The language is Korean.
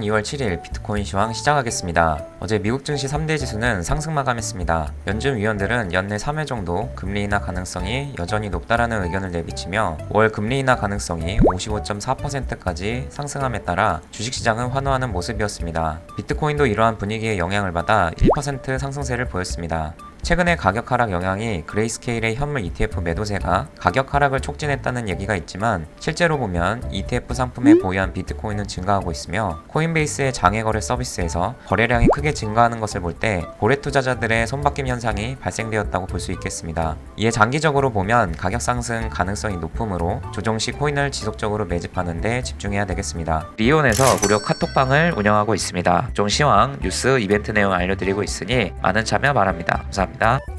2월 7일 비트코인 시황 시작하겠습니다. 어제 미국 증시 3대 지수는 상승 마감했습니다. 연준 위원들은 연내 3회 정도 금리 인하 가능성이 여전히 높다라는 의견을 내비치며 5월 금리 인하 가능성이 55.4%까지 상승함에 따라 주식시장은 환호하는 모습이었습니다. 비트코인도 이러한 분위기에 영향을 받아 1% 상승세를 보였습니다. 최근에 가격 하락 영향이 그레이스케일의 현물 ETF 매도세가 가격 하락을 촉진했다는 얘기가 있지만 실제로 보면 ETF 상품에 보유한 비트코인은 증가하고 있으며 코인베이스의 장외 거래 서비스에서 거래량이 크게 증가하는 것을 볼 때 고래 투자자들의 손바뀜 현상이 발생되었다고 볼 수 있겠습니다. 이에 장기적으로 보면 가격 상승 가능성이 높으므로 조정 시 코인을 지속적으로 매집하는 데 집중해야 되겠습니다. 리온에서 무료 카톡방을 운영하고 있습니다. 종 시황, 뉴스, 이벤트 내용 알려드리고 있으니 많은 참여 바랍니다. 감사합니다.